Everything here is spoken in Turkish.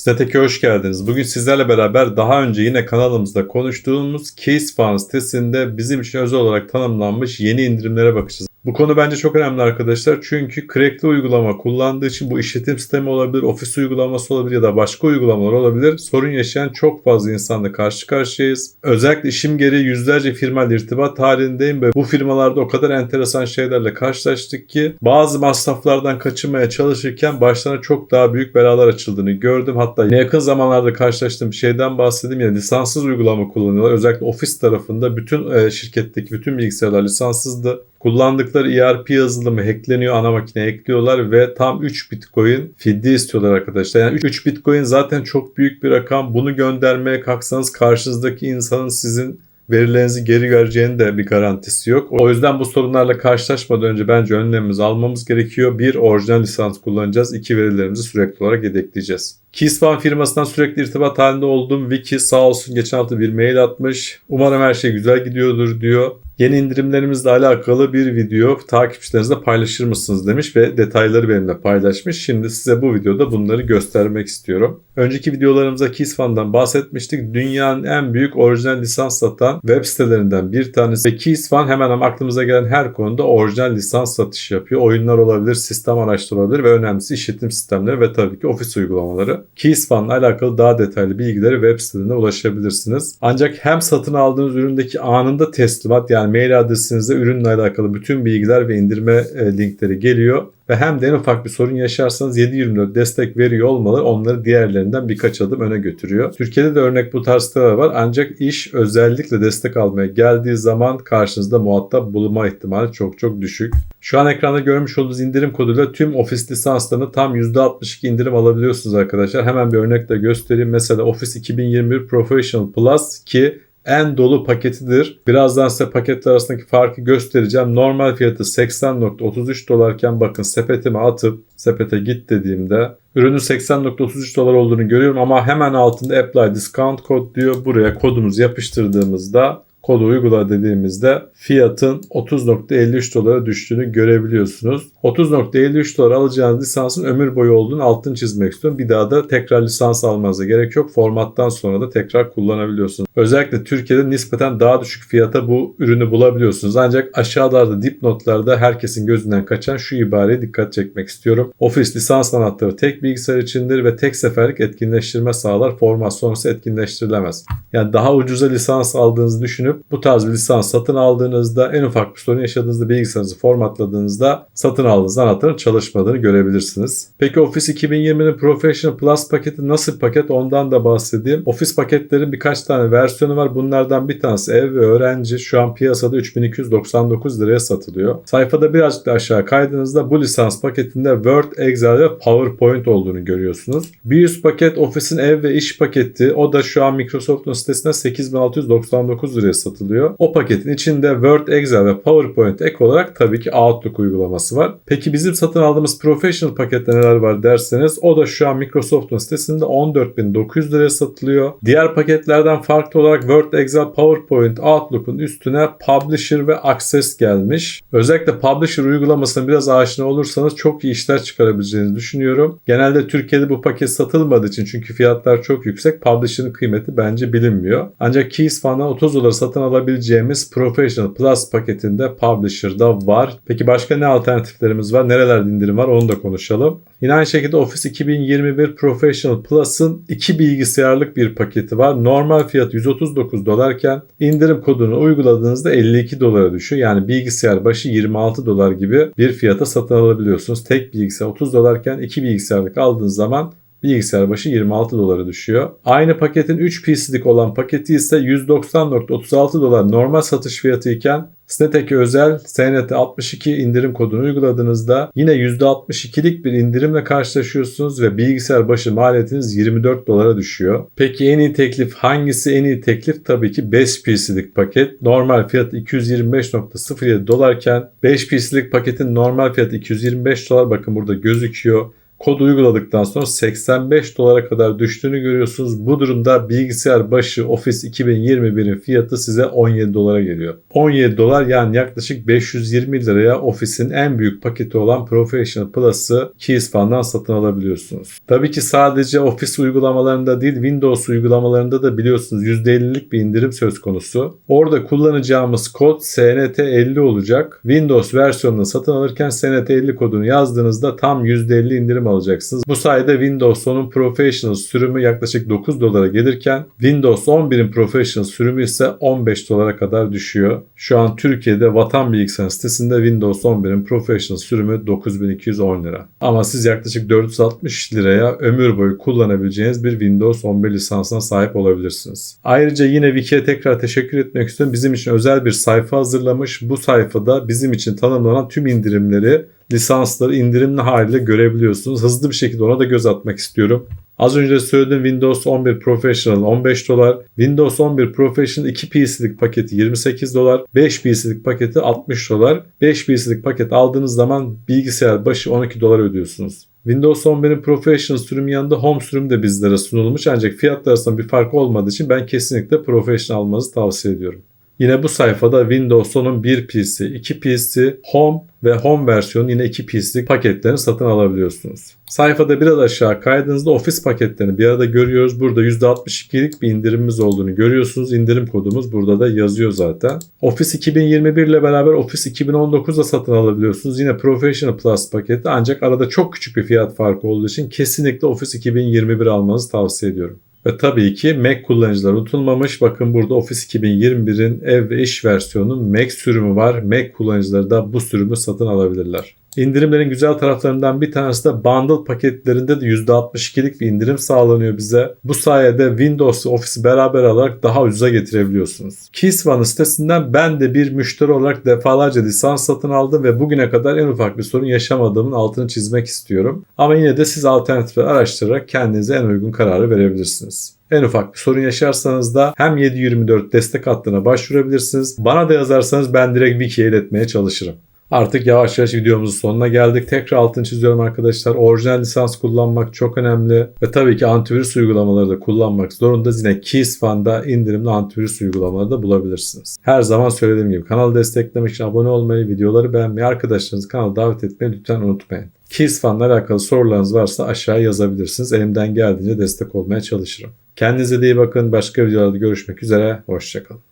Snetech'e hoş geldiniz. Bugün sizlerle beraber daha önce yine kanalımızda konuştuğumuz Case Fan sitesinde bizim için özel olarak tanımlanmış yeni indirimlere bakacağız. Bu konu bence çok önemli arkadaşlar. Çünkü crackli uygulama kullandığı için bu işletim sistemi olabilir, ofis uygulaması olabilir ya da başka uygulamalar olabilir. Sorun yaşayan çok fazla insanla karşı karşıyayız. Özellikle işim gereği yüzlerce firmayla irtibat halindeyim ve bu firmalarda o kadar enteresan şeylerle karşılaştık ki bazı masraflardan kaçınmaya çalışırken başlarına çok daha büyük belalar açıldığını gördüm. Hatta yakın zamanlarda karşılaştığım bir şeyden bahsedeyim. Yani lisanssız uygulama kullanıyorlar. Özellikle ofis tarafında bütün e, şirketteki bütün bilgisayarlar lisanssızdı. Kullandıkları ERP yazılımı hackleniyor, ana makineye ekliyorlar ve tam 3 Bitcoin fidye istiyorlar arkadaşlar. Yani 3 Bitcoin zaten çok büyük bir rakam. Bunu göndermeye kalksanız karşınızdaki insanın sizin verilerinizi geri vereceğinin de bir garantisi yok. O yüzden bu sorunlarla karşılaşmadan önce bence önlemimizi almamız gerekiyor. Bir, orijinal lisans kullanacağız. İki, verilerimizi sürekli olarak yedekleyeceğiz. Keyspan firmasından sürekli irtibat halinde olduğum Wiki sağ olsun geçen hafta bir mail atmış. Umarım her şey güzel gidiyordur diyor. Yeni indirimlerimizle alakalı bir video takipçilerinizle paylaşır mısınız demiş ve detayları benimle paylaşmış. Şimdi size bu videoda bunları göstermek istiyorum. Önceki videolarımızda Keysfan'dan bahsetmiştik. Dünyanın en büyük orijinal lisans satan web sitelerinden bir tanesi. Ve Keysfan hemen hemen aklımıza gelen her konuda orijinal lisans satışı yapıyor. Oyunlar olabilir, sistem araçları olabilir ve önemlisi işletim sistemleri ve tabii ki ofis uygulamaları. Keysfan'la alakalı daha detaylı bilgileri web sitesinde ulaşabilirsiniz. Ancak hem satın aldığınız üründeki anında teslimat yani mail adresinize ürünle alakalı bütün bilgiler ve indirme e, linkleri geliyor. Ve hem de en ufak bir sorun yaşarsanız 7/24 destek veriyor olmalı. Onları diğerlerinden birkaç adım öne götürüyor. Türkiye'de de örnek bu tarz siteler var. Ancak iş özellikle destek almaya geldiği zaman karşınızda muhatap bulunma ihtimali çok çok düşük. Şu an ekranda görmüş olduğunuz indirim koduyla tüm ofis lisanslarını tam %62 indirim alabiliyorsunuz arkadaşlar. Hemen bir örnekle göstereyim. Mesela Office 2021 Professional Plus ki en dolu paketidir. Birazdan size paketler arasındaki farkı göstereceğim. Normal fiyatı 80.33 dolarken bakın sepetime atıp sepete git dediğimde ürünün 80.33 dolar olduğunu görüyorum ama hemen altında apply discount code diyor. Buraya kodumuzu yapıştırdığımızda kodu uygula dediğimizde fiyatın 30.53 dolara düştüğünü görebiliyorsunuz. 30.53 dolar alacağınız lisansın ömür boyu olduğunu altın çizmek istiyorum. Bir daha da tekrar lisans almanıza gerek yok. Formattan sonra da tekrar kullanabiliyorsunuz. Özellikle Türkiye'de nispeten daha düşük fiyata bu ürünü bulabiliyorsunuz. Ancak aşağılarda dipnotlarda herkesin gözünden kaçan şu ibareye dikkat çekmek istiyorum. Ofis lisans anahtarı tek bilgisayar içindir ve tek seferlik etkinleştirme sağlar. Format sonrası etkinleştirilemez. Yani daha ucuza lisans aldığınızı düşünüp bu tarz bir lisans satın aldığınızda en ufak bir sorun yaşadığınızda bilgisayarınızı formatladığınızda satın aldığınız anahtarın çalışmadığını görebilirsiniz. Peki Office 2020'nin Professional Plus paketi nasıl paket ondan da bahsedeyim. Office paketlerin birkaç tane versiyonu var. Bunlardan bir tanesi ev ve öğrenci şu an piyasada 3299 liraya satılıyor. Sayfada birazcık da aşağı kaydığınızda bu lisans paketinde Word, Excel ve PowerPoint olduğunu görüyorsunuz. Bir üst paket Office'in ev ve iş paketi. O da şu an Microsoft'un sitesinde 8699 liraya satılıyor. O paketin içinde Word, Excel ve PowerPoint ek olarak tabii ki Outlook uygulaması var. Peki bizim satın aldığımız Professional pakette neler var derseniz o da şu an Microsoft'un sitesinde 14.900 liraya satılıyor. Diğer paketlerden farklı olarak Word, Excel, PowerPoint, Outlook'un üstüne Publisher ve Access gelmiş. Özellikle Publisher uygulamasına biraz aşina olursanız çok iyi işler çıkarabileceğinizi düşünüyorum. Genelde Türkiye'de bu paket satılmadığı için çünkü fiyatlar çok yüksek. Publisher'ın kıymeti bence bilinmiyor. Ancak Keys Fun'dan 30 dolar satın alabileceğimiz Professional Plus paketinde Publisher'da var. Peki başka ne alternatiflerimiz var? Nerelerde indirim var? Onu da konuşalım. Yine aynı şekilde Office 2021 Professional Plus'ın iki bilgisayarlık bir paketi var. Normal fiyat 139 dolarken indirim kodunu uyguladığınızda 52 dolara düşüyor. Yani bilgisayar başı 26 dolar gibi bir fiyata satın alabiliyorsunuz. Tek bilgisayar 30 dolarken iki bilgisayarlık aldığınız zaman bilgisayar başı 26 dolara düşüyor. Aynı paketin 3 PC'lik olan paketi ise 190.36 dolar normal satış fiyatı iken Snetech'e özel SNT 62 indirim kodunu uyguladığınızda yine %62'lik bir indirimle karşılaşıyorsunuz ve bilgisayar başı maliyetiniz 24 dolara düşüyor. Peki en iyi teklif hangisi? En iyi teklif tabii ki 5 PC'lik paket. Normal fiyatı 225.07 dolarken 5 PC'lik paketin normal fiyatı 225 dolar bakın burada gözüküyor. Kodu uyguladıktan sonra 85 dolara kadar düştüğünü görüyorsunuz. Bu durumda bilgisayar başı Office 2021'in fiyatı size 17 dolara geliyor. 17 dolar yani yaklaşık 520 liraya Office'in en büyük paketi olan Professional Plus'ı Keyspan'dan satın alabiliyorsunuz. Tabii ki sadece Office uygulamalarında değil Windows uygulamalarında da biliyorsunuz %50'lik bir indirim söz konusu. Orada kullanacağımız kod SNT50 olacak. Windows versiyonunu satın alırken SNT50 kodunu yazdığınızda tam %50 indirim alacaksınız. Bu sayede Windows 10'un Professional sürümü yaklaşık 9 dolara gelirken Windows 11'in Professional sürümü ise 15 dolara kadar düşüyor. Şu an Türkiye'de Vatan Bilgisayar sitesinde Windows 11'in Professional sürümü 9210 lira. Ama siz yaklaşık 460 liraya ömür boyu kullanabileceğiniz bir Windows 11 lisansına sahip olabilirsiniz. Ayrıca yine Wiki'ye tekrar teşekkür etmek istiyorum. Bizim için özel bir sayfa hazırlamış. Bu sayfada bizim için tanımlanan tüm indirimleri lisansları indirimli haliyle görebiliyorsunuz. Hızlı bir şekilde ona da göz atmak istiyorum. Az önce de söyledim Windows 11 Professional 15 dolar. Windows 11 Professional 2 PC'lik paketi 28 dolar. 5 PC'lik paketi 60 dolar. 5 PC'lik paket aldığınız zaman bilgisayar başı 12 dolar ödüyorsunuz. Windows 11'in Professional sürümü yanında Home sürümü de bizlere sunulmuş ancak fiyatlar arasında bir fark olmadığı için ben kesinlikle Professional almanızı tavsiye ediyorum. Yine bu sayfada Windows 10'un 1 PC, 2 PC, Home ve Home versiyonu yine 2 PC'lik paketlerini satın alabiliyorsunuz. Sayfada biraz aşağı kaydığınızda Office paketlerini bir arada görüyoruz. Burada %62'lik bir indirimimiz olduğunu görüyorsunuz. İndirim kodumuz burada da yazıyor zaten. Office 2021 ile beraber Office 2019 da satın alabiliyorsunuz. Yine Professional Plus paketi ancak arada çok küçük bir fiyat farkı olduğu için kesinlikle Office 2021 almanızı tavsiye ediyorum. Ve tabii ki Mac kullanıcılar unutulmamış. Bakın burada Office 2021'in ev ve iş versiyonu Mac sürümü var. Mac kullanıcıları da bu sürümü satın alabilirler. İndirimlerin güzel taraflarından bir tanesi de bundle paketlerinde de %62'lik bir indirim sağlanıyor bize. Bu sayede Windows ve beraber alarak daha ucuza getirebiliyorsunuz. Keysvan sitesinden ben de bir müşteri olarak defalarca lisans satın aldım ve bugüne kadar en ufak bir sorun yaşamadığımın altını çizmek istiyorum. Ama yine de siz alternatifleri araştırarak kendinize en uygun kararı verebilirsiniz. En ufak bir sorun yaşarsanız da hem 724 destek hattına başvurabilirsiniz. Bana da yazarsanız ben direkt Wiki'ye iletmeye çalışırım. Artık yavaş yavaş videomuzun sonuna geldik. Tekrar altını çiziyorum arkadaşlar. Orijinal lisans kullanmak çok önemli. Ve tabii ki antivirüs uygulamaları da kullanmak zorundayız. Yine Keysfan'da indirimli antivirüs uygulamaları da bulabilirsiniz. Her zaman söylediğim gibi kanalı desteklemek için abone olmayı, videoları beğenmeyi, arkadaşlarınızı kanala davet etmeyi lütfen unutmayın. Keysfan'la alakalı sorularınız varsa aşağıya yazabilirsiniz. Elimden geldiğince destek olmaya çalışırım. Kendinize iyi bakın. Başka videolarda görüşmek üzere. Hoşçakalın.